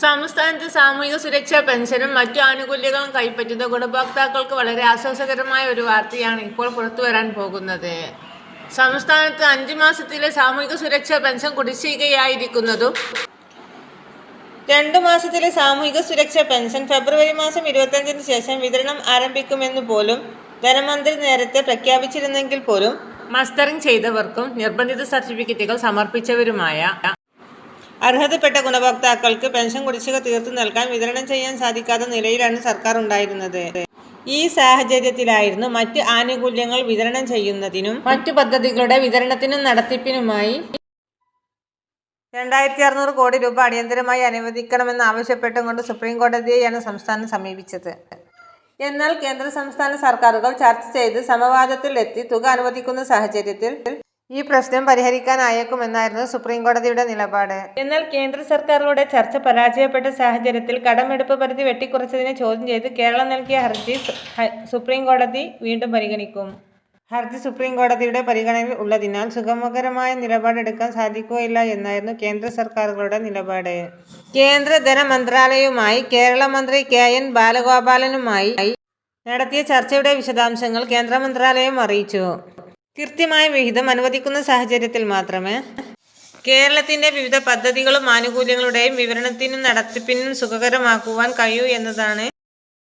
സംസ്ഥാനത്ത് സാമൂഹിക സുരക്ഷാ പെൻഷനും മറ്റു ആനുകൂല്യങ്ങളും കൈപ്പറ്റുന്ന ഗുണഭോക്താക്കൾക്ക് വളരെ ആശ്വാസകരമായ ഒരു വാർത്തയാണ് ഇപ്പോൾ പുറത്തു വരാൻ പോകുന്നത്. സംസ്ഥാനത്ത് അഞ്ചു മാസത്തിലെ സാമൂഹിക സുരക്ഷാ പെൻഷൻ കുടിശ്ശികയായിരിക്കുന്നതും രണ്ടു മാസത്തിലെ സാമൂഹിക സുരക്ഷാ പെൻഷൻ ഫെബ്രുവരി മാസം ഇരുപത്തഞ്ചിന് ശേഷം വിതരണം ആരംഭിക്കുമെന്ന് പോലും ധനമന്ത്രി നേരത്തെ പ്രഖ്യാപിച്ചിരുന്നെങ്കിൽ പോലും മസ്റ്ററിംഗ് ചെയ്തവർക്കും നിർബന്ധിത സർട്ടിഫിക്കറ്റുകൾ സമർപ്പിച്ചവരുമായ അർഹതപ്പെട്ട ഗുണഭോക്താക്കൾക്ക് പെൻഷൻ കുടിശ്ശിക തീർത്തു നൽകാൻ വിതരണം ചെയ്യാൻ സാധിക്കാത്ത നിലയിലാണ് സർക്കാർ ഉണ്ടായിരുന്നത്. ഈ സാഹചര്യത്തിലായിരുന്നു മറ്റ് ആനുകൂല്യങ്ങൾ വിതരണം ചെയ്യുന്നതിനും മറ്റു പദ്ധതികളുടെ വിതരണത്തിനും നടത്തിപ്പിനുമായി രണ്ടായിരത്തി അറുന്നൂറ് കോടി രൂപ അടിയന്തരമായി അനുവദിക്കണമെന്ന് ആവശ്യപ്പെട്ടുകൊണ്ട് സുപ്രീം കോടതിയെയാണ് സംസ്ഥാനം സമീപിച്ചത്. എന്നാൽ കേന്ദ്ര സംസ്ഥാന സർക്കാരുകൾ ചർച്ച ചെയ്ത് സമവാദത്തിൽ എത്തി തുക അനുവദിക്കുന്ന സാഹചര്യത്തിൽ ഈ പ്രശ്നം പരിഹരിക്കാനായേക്കുമെന്നായിരുന്നു സുപ്രീം കോടതിയുടെ നിലപാട്. എന്നാൽ കേന്ദ്ര സർക്കാരിലൂടെ ചർച്ച പരാജയപ്പെട്ട സാഹചര്യത്തിൽ കടമെടുപ്പ് പരിധി വെട്ടിക്കുറച്ചതിനെ ചോദ്യം ചെയ്ത് കേരളം നൽകിയ ഹർജി സുപ്രീം കോടതി വീണ്ടും പരിഗണിക്കും. ഹർജി സുപ്രീം കോടതിയുടെ പരിഗണനയിൽ ഉള്ളതിനാൽ സുഗമകരമായ നിലപാടെടുക്കാൻ സാധിക്കുകയില്ല എന്നായിരുന്നു കേന്ദ്ര സർക്കാരുകളുടെ നിലപാട്. കേന്ദ്ര ധനമന്ത്രാലയവുമായി കേരള മന്ത്രി കെ എൻ ബാലഗോപാലനുമായി നടത്തിയ ചർച്ചയുടെ വിശദാംശങ്ങൾ കേന്ദ്ര മന്ത്രാലയം അറിയിച്ചു. കൃത്യമായ വിഹിതം അനുവദിക്കുന്ന സാഹചര്യത്തിൽ മാത്രമേ കേരളത്തിന്റെ വിവിധ പദ്ധതികളും ആനുകൂല്യങ്ങളുടെയും വിവരണത്തിനും നടത്തിപ്പിനും സുഖകരമാക്കുവാൻ കഴിയൂ എന്നതാണ്